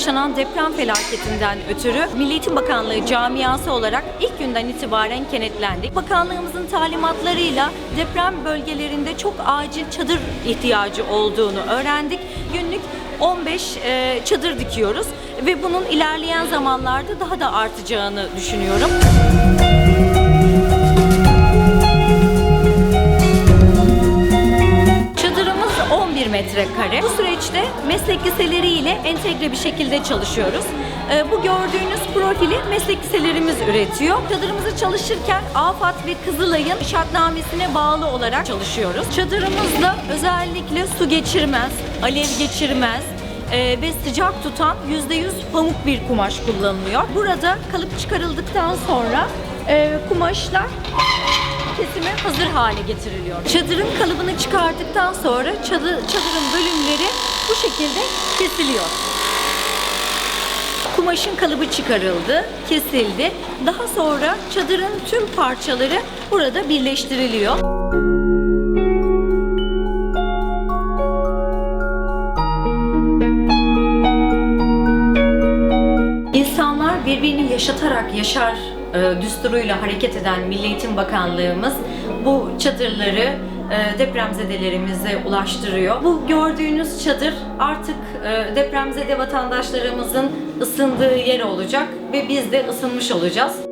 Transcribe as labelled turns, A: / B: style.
A: yaşanan deprem felaketinden ötürü Milli Eğitim Bakanlığı camiası olarak ilk günden itibaren kenetlendik. Bakanlığımızın talimatlarıyla deprem bölgelerinde çok acil çadır ihtiyacı olduğunu öğrendik. Günlük 15 e, çadır dikiyoruz ve bunun ilerleyen zamanlarda daha da artacağını düşünüyorum. Metrekare. Bu süreçte meslek liseleriyle entegre bir şekilde çalışıyoruz. Ee, Bu gördüğünüz profili meslek liselerimiz üretiyor. Çadırımızı çalışırken AFAD ve Kızılay'ın şartnamesine bağlı olarak çalışıyoruz. Çadırımızda özellikle su geçirmez, alev geçirmez, e, ve sıcak tutan %100 pamuk bir kumaş kullanılıyor. Burada kalıp çıkarıldıktan sonra e, kumaşlar kesime hazır hale getiriliyor. Çadırın kalıbını çıkardıktan sonra çadır, çadırın bölümleri bu şekilde kesiliyor. Kumaşın kalıbı çıkarıldı, kesildi. Daha sonra çadırın tüm parçaları burada birleştiriliyor. İnsanlar birbirini yaşatarak yaşar e, düsturuyla hareket eden Milli Eğitim Bakanlığımız bu çadırları e, depremzedelerimize ulaştırıyor. Bu gördüğünüz çadır artık e, depremzede vatandaşlarımızın ısındığı yer olacak ve biz de ısınmış olacağız.